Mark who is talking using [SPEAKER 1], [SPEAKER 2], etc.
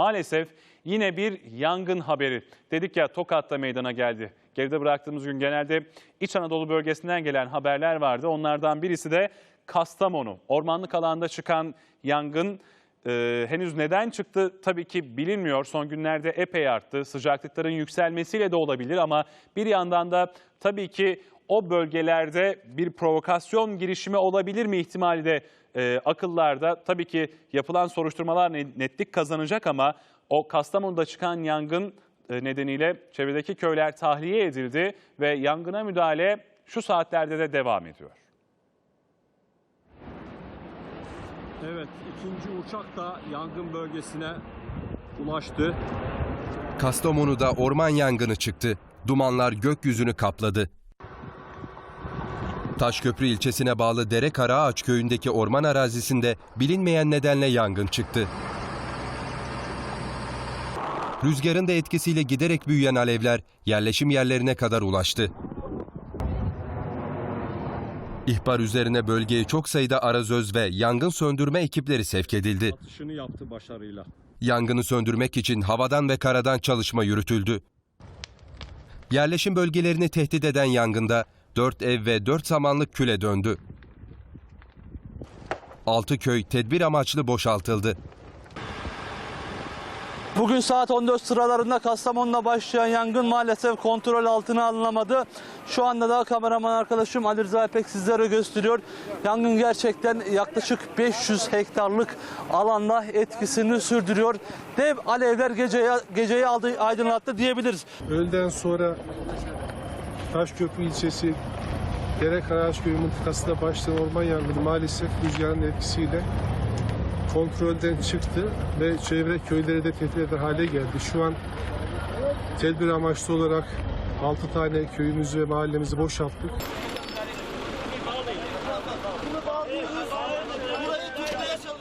[SPEAKER 1] Maalesef yine bir yangın haberi. Dedik ya Tokat'ta meydana geldi. Geride bıraktığımız gün genelde İç Anadolu bölgesinden gelen haberler vardı. Onlardan birisi de Kastamonu. Ormanlık alanda çıkan yangın e, henüz neden çıktı tabii ki bilinmiyor. Son günlerde epey arttı. Sıcaklıkların yükselmesiyle de olabilir ama bir yandan da tabii ki o bölgelerde bir provokasyon girişimi olabilir mi ihtimali de e, akıllarda. Tabii ki yapılan soruşturmalar ne- netlik kazanacak ama o Kastamonu'da çıkan yangın e, nedeniyle çevredeki köyler tahliye edildi ve yangına müdahale şu saatlerde de devam ediyor.
[SPEAKER 2] Evet, ikinci uçak da yangın bölgesine ulaştı.
[SPEAKER 3] Kastamonu'da orman yangını çıktı. Dumanlar gökyüzünü kapladı. Taşköprü ilçesine bağlı Dere Karaağaç köyündeki orman arazisinde bilinmeyen nedenle yangın çıktı. Rüzgarın da etkisiyle giderek büyüyen alevler yerleşim yerlerine kadar ulaştı. İhbar üzerine bölgeye çok sayıda arazöz ve yangın söndürme ekipleri sevk edildi.
[SPEAKER 2] Atışını yaptı başarıyla.
[SPEAKER 3] Yangını söndürmek için havadan ve karadan çalışma yürütüldü. Yerleşim bölgelerini tehdit eden yangında 4 ev ve 4 samanlık küle döndü. 6 köy tedbir amaçlı boşaltıldı.
[SPEAKER 4] Bugün saat 14 sıralarında Kastamonu'da başlayan yangın maalesef kontrol altına alınamadı. Şu anda da kameraman arkadaşım Ali Rıza İpek sizlere gösteriyor. Yangın gerçekten yaklaşık 500 hektarlık alanda etkisini sürdürüyor. Dev alevler geceyi, geceyi aldı, aydınlattı diyebiliriz.
[SPEAKER 5] Öğleden sonra Taşköprü ilçesi Dere Karaağaç Köyü mıntıkasında başlayan orman yangını maalesef rüzgarın etkisiyle kontrolden çıktı ve çevre köylere de tehdit eder hale geldi. Şu an tedbir amaçlı olarak 6 tane köyümüzü ve mahallemizi boşalttık.